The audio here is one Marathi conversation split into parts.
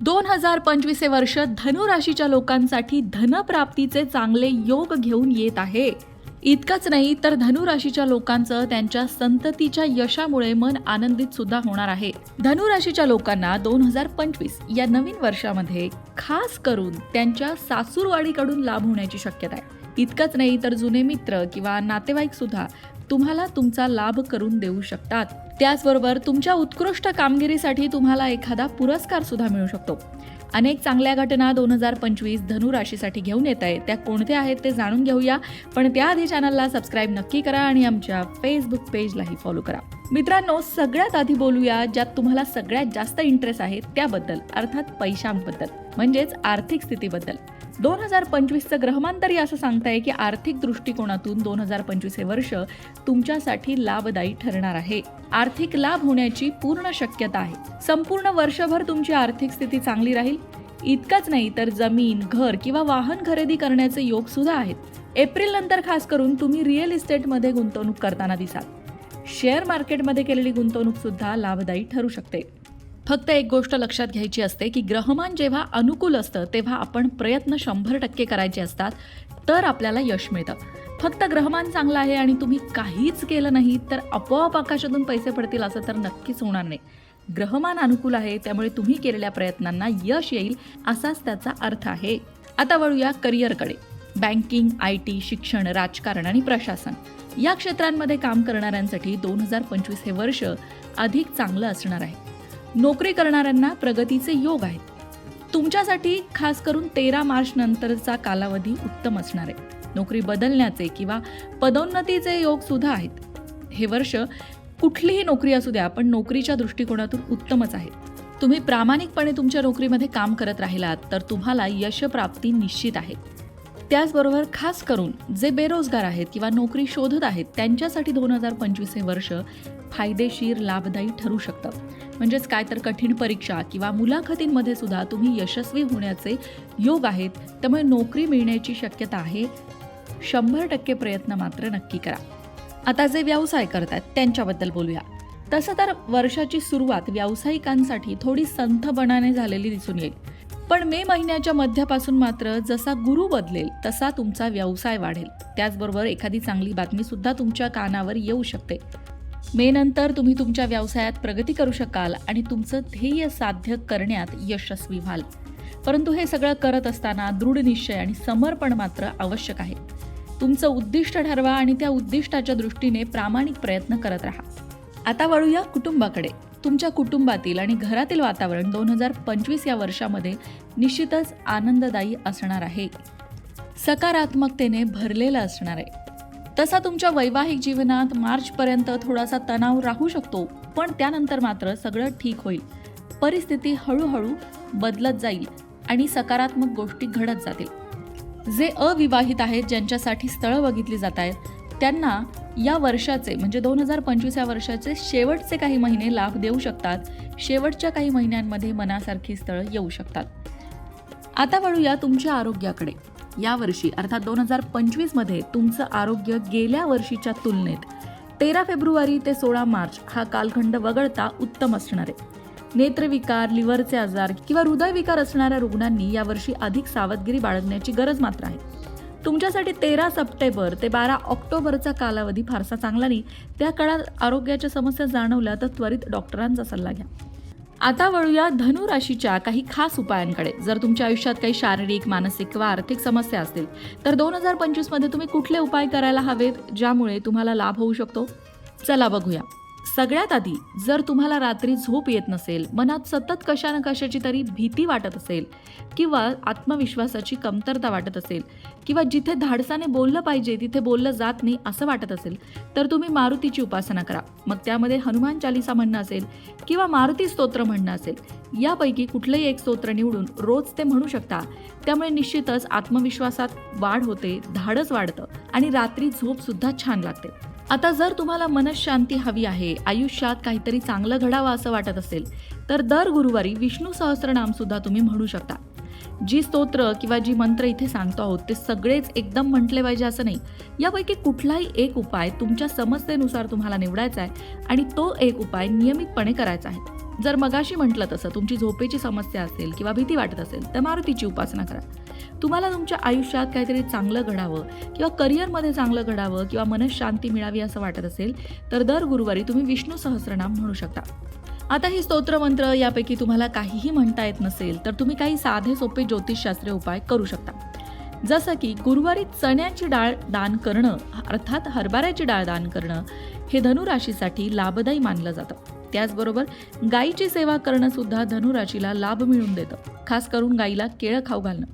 दोन हजार पंचवीस हे वर्ष धनुराशीच्या लोकांसाठी धनप्राप्तीचे चांगले योग घेऊन येत आहे. इतकंच नाही तर धनुराशीच्या लोकांचं त्यांच्या संततीच्या यशामुळे मन आनंदित सुद्धा होणार आहे. धनुराशीच्या लोकांना दोन हजार पंचवीस या नवीन वर्षामध्ये खास करून त्यांच्या सासूरवाडीकडून लाभ होण्याची शक्यता आहे. इतकंच नाही तर जुने मित्र किंवा नातेवाईक सुद्धा तुम्हाला तुमचा लाभ करून देऊ शकतात. त्याचबरोबर तुमच्या उत्कृष्ट कामगिरीसाठी तुम्हाला एखादा पुरस्कार सुद्धा मिळू शकतो. अनेक चांगल्या घटना दोन हजार पंचवीस धनु राशीसाठी घेऊन येत आहे त्या कोणत्या आहेत ते जाणून घेऊया. पण त्याआधी चॅनलला सबस्क्राईब नक्की करा आणि आमच्या फेसबुक पेजलाही फॉलो करा. मित्रांनो सगळ्यात आधी बोलूया ज्यात तुम्हाला सगळ्यात जास्त इंटरेस्ट आहे त्याबद्दल अर्थात पैशांबद्दल म्हणजेच आर्थिक स्थितीबद्दल. दोन हजार पंचवीसचं ग्रहमांतरी असं सांगताय की आर्थिक दृष्टिकोनातून दोन हजार पंचवीस हे वर्ष तुमच्यासाठी लाभदायी ठरणार आहे. आर्थिक लाभ होण्याची पूर्ण शक्यता आहे. संपूर्ण वर्षभर तुमची आर्थिक स्थिती चांगली राहील. इतकंच नाही तर जमीन घर किंवा वाहन खरेदी करण्याचे योग सुद्धा आहेत. एप्रिल नंतर खास करून तुम्ही रिअल इस्टेटमध्ये गुंतवणूक करताना दिसाल. शेअर मार्केटमध्ये केलेली गुंतवणूकसुद्धा लाभदायी ठरू शकते. फक्त एक गोष्ट लक्षात घ्यायची असते की ग्रहमान जेव्हा अनुकूल असतं तेव्हा आपण प्रयत्न शंभर टक्के करायचे असतात तर आपल्याला यश मिळतं. फक्त ग्रहमान चांगलं आहे आणि तुम्ही काहीच केलं नाही तर आपोआप आकाशातून पैसे पडतील असं तर नक्कीच होणार नाही. ग्रहमान अनुकूल आहे त्यामुळे तुम्ही केलेल्या प्रयत्नांना यश येईल असाच त्याचा अर्थ आहे. आता वळूया करिअरकडे बँकिंग आय टी शिक्षण राजकारण आणि प्रशासन. या क्षेत्रांमध्ये काम करणाऱ्यांसाठी दोन हजार पंचवीस हे वर्ष अधिक चांगलं असणार आहे. नोकरी करणाऱ्यांना प्रगतीचे योग आहेत. तुमच्यासाठी खास करून तेरा मार्च नंतरचा कालावधी उत्तम असणार आहे. नोकरी बदलण्याचे किंवा पदोन्नतीचे योग सुद्धा आहेत. हे वर्ष कुठलीही नोकरी असू द्या पण नोकरीच्या दृष्टिकोनातून उत्तमच आहे. तुम्ही प्रामाणिकपणे तुमच्या नोकरीमध्ये काम करत राहिलात तर तुम्हाला यशप्राप्ती निश्चित आहे. त्याचबरोबर खास करून जे बेरोजगार आहेत किंवा नोकरी शोधत आहेत त्यांच्यासाठी दोन हजार पंचवीस हे वर्ष फायदेशीर लाभदायी ठरू शकतं. म्हणजेच काय तर कठीण परीक्षा किंवा मुलाखतींमध्ये सुद्धा तुम्ही यशस्वी होण्याचे योग आहेत त्यामुळे नोकरी मिळण्याची शक्यता आहे. शंभर टक्के प्रयत्न मात्र नक्की करा. आता जे व्यवसाय करतात त्यांच्याबद्दल बोलूया. तसं तर वर्षाची सुरुवात व्यावसायिकांसाठी थोडी संथपणाने झालेली दिसून येईल. पण मे महिन्याच्या मध्यापासून मात्र जसा गुरु बदलेल तसा तुमचा व्यवसाय वाढेल. त्याचबरोबर एखादी चांगली बातमी सुद्धा तुमच्या कानावर येऊ शकते. मे नंतर तुम्ही तुमच्या व्यवसायात प्रगती करू शकाल आणि तुमचं ध्येय साध्य करण्यात यशस्वी व्हाल. परंतु हे सगळं करत असताना दृढ निश्चय आणि समर्पण मात्र आवश्यक आहे. तुमचं उद्दिष्ट ठरवा आणि त्या उद्दिष्टाच्या दृष्टीने प्रामाणिक प्रयत्न करत राहा. आता वळूया कुटुंबाकडे. तुमच्या कुटुंबातील आणि घरातील वातावरण दोन हजार पंचवीस या वर्षामध्ये निश्चितच आनंददायी असणार आहे. सकारात्मकतेने भरलेलं असणार आहे. तसा तुमच्या वैवाहिक जीवनात मार्चपर्यंत थोडासा तणाव राहू शकतो पण त्यानंतर मात्र सगळं ठीक होईल. परिस्थिती हळूहळू बदलत जाईल आणि सकारात्मक गोष्टी घडत जातील. जे अविवाहित आहेत ज्यांच्यासाठी स्थळं बघितली जात आहेत त्यांना या वर्षाचे म्हणजे दोन हजार पंचवीस या वर्षाचे शेवटचे काही महिने लाभ देऊ शकतात. शेवटच्या काही महिन्यांमध्ये मनासारखी स्थळं येऊ शकतात. आता वळूया तुमच्या आरोग्याकडे. यावर्षी अर्थात दोन हजार पंचवीसमध्ये तुमचं आरोग्य गेल्या वर्षीच्या तुलनेत तेरा फेब्रुवारी ते सोळा मार्च हा कालखंड वगळता उत्तम असणार. आहे नेत्रविकार लिव्हरचे आजार किंवा हृदयविकार असणाऱ्या रुग्णांनी यावर्षी अधिक सावधगिरी बाळगण्याची गरज मात्र आहे. तुमच्यासाठी तेरा सप्टेंबर ते बारा ऑक्टोबरचा कालावधी फारसा चांगला नाही. त्या काळात आरोग्याच्या समस्या जाणवल्या तर त्वरित डॉक्टरांचा सल्ला घ्या. आता वळूया धनुराशीच्या काही खास उपायांकडे. जर तुमच्या आयुष्यात काही शारीरिक मानसिक किंवा आर्थिक समस्या असतील तर दोन हजार पंचवीसमध्ये तुम्ही कुठले उपाय करायला हवेत ज्यामुळे तुम्हाला लाभ होऊ शकतो? चला बघूया. सगळ्यात आधी जर तुम्हाला रात्री झोप येत नसेल मनात सतत कशा ना कशाची तरी भीती वाटत असेल किंवा आत्मविश्वासाची कमतरता वाटत असेल किंवा जिथे धाडसाने बोललं पाहिजे तिथे बोललं जात नाही असं वाटत असेल तर तुम्ही मारुतीची उपासना करा. मग त्यामध्ये हनुमान चालिसा म्हणणं असेल किंवा मारुती स्तोत्र म्हणणं असेल यापैकी कुठलंही एक स्तोत्र निवडून रोज ते म्हणू शकता. त्यामुळे निश्चितच आत्मविश्वासात वाढ होते धाडस वाढतं आणि रात्री झोप सुद्धा छान लागते. आता जर तुम्हाला मनशांती हवी आहे आयुष्यात काहीतरी चांगलं घडावं असं वाटत असेल तर दर गुरुवारी विष्णू सहस्रनाम सुद्धा तुम्ही म्हणू शकता. जी स्तोत्र किंवा जी मंत्र इथे सांगतो आहोत ते सगळेच एकदम म्हटले पाहिजे असं नाही. यापैकी कुठलाही एक उपाय तुमच्या समस्येनुसार तुम्हाला निवडायचा आहे आणि तो एक उपाय नियमितपणे करायचा आहे. जर मगाशी म्हटलं तसं तुमची झोपेची समस्या असेल किंवा भीती वाटत असेल तर मारुतीची उपासना करा. तुम्हाला तुमच्या आयुष्यात काहीतरी चांगलं घडावं किंवा करिअरमध्ये चांगलं घडावं किंवा मनशांती मिळावी असं वाटत असेल तर दर गुरुवारी तुम्ही विष्णू सहस्रनाम म्हणू शकता. आता ही स्तोत्रमंत्र यापैकी तुम्हाला काहीही म्हणता येत नसेल तर तुम्ही काही साधे सोपे ज्योतिषशास्त्रीय उपाय करू शकता. जसं की गुरुवारी चण्याची डाळ दान करणं अर्थात हरभऱ्याची डाळ दान करणं हे धनुराशीसाठी लाभदायी मानलं जातं. त्याचबरोबर गायीची सेवा करणं सुद्धा धनुराशीला लाभ मिळवून देतं खास करून गायीला केळं खाऊ घालणं.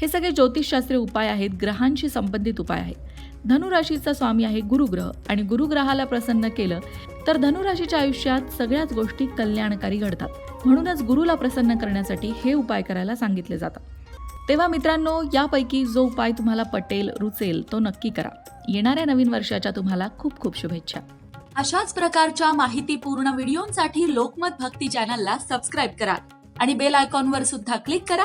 हे सगळे ज्योतिषशास्त्रीय उपाय आहेत ग्रहांशी संबंधित उपाय आहेत. धनुराशीचा स्वामी आहे गुरुग्रह आणि गुरुग्रहाला प्रसन्न केलं तर धनुराशीच्या आयुष्यात सगळ्याच गोष्टी कल्याणकारी घडतात. म्हणूनच गुरुला प्रसन्न करण्यासाठी हे उपाय करायला सांगितले जातात. तेव्हा मित्रांनो यापैकी जो उपाय तुम्हाला पटेल रुचेल तो नक्की करा. येणाऱ्या नवीन वर्षाच्या तुम्हाला खूप खूप शुभेच्छा. अशाच प्रकारच्या माहितीपूर्ण व्हिडिओंसाठी लोकमत भक्ती चॅनलला सबस्क्राईब करा आणि बेल आयकॉनवर सुद्धा क्लिक करा.